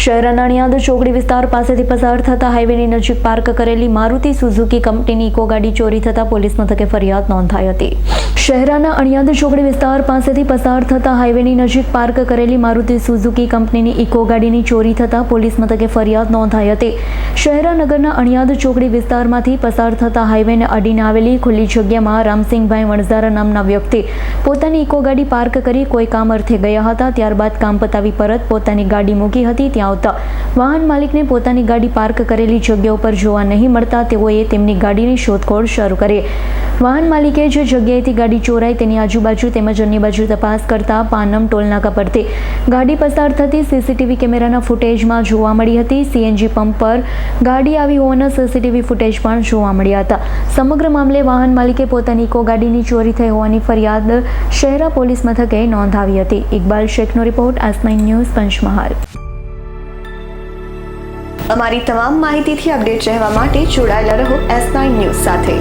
શહેરના અણિયાદ ચોકડી વિસ્તાર પાસેથી પસાર થતા હાઈવેની નજીક પાર્ક કરેલી મારુતિ સુઝુકી કંપનીની ઇકો ગાડી ચોરી થતા પોલીસ મથકે ફરિયાદ નોંધાઈ હતી. શહેરાના અણિયાદ ચોકડી વિસ્તાર પાસેથી પસાર થતા હાઈવેની નજીક પાર્ક કરેલી મારુતિ સુઝુકી કંપનીની ઇકો ગાડીની ચોરી થતા પોલીસ મથકે ફરિયાદ નોંધાઈ હતી. શહેરા નગરના અણિયાદ ચોકડી વિસ્તારમાંથી પસાર થતા હાઈવેને અડીને આવેલી ખુલ્લી જગ્યામાં રામસિંહભાઈ વણઝારા નામના વ્યક્તિ પોતાની ઇકો ગાડી પાર્ક કરી કોઈ કામ અર્થે ગયા હતા. ત્યારબાદ કામ પતાવી પરત પોતાની ગાડી મૂકી હતી. ત્યાં આવતા વાહન માલિકને પોતાની ગાડી પાર્ક કરેલી જગ્યા ઉપર જોવા નહીં મળતા તેઓએ તેમની ગાડીની શોધખોળ શરૂ કરી. વાહન માલિકે જે જગ્યાએથી ગાડી ચોરાઈ તેની આજુબાજુ તેમજ અન્ય બાજુ તપાસ કરતા પાનમ ટોલનાકા પરથી ગાડી પસાર થતી સીસીટીવી કેમેરાના ફૂટેજમાં જોવા મળી હતી. સીએનજી પંપ પર ગાડી આવી હોવાના સીસીટીવી ફૂટેજ પણ જોવા મળ્યા હતા. સમગ્ર મામલે વાહન માલિકે પોતાની ઇકો ગાડીની ચોરી થઈ હોવાની ફરિયાદ શહેરા પોલીસ મથકે નોંધાવી હતી. ઇકબાલ શેખનો રિપોર્ટ આસ ન્યૂઝ પંચમહાલ. અમારી તમામ માહિતીથી અપડેટ રહેવા માટે જોડાયેલા રહો એસ નાઇન ન્યૂઝ સાથે.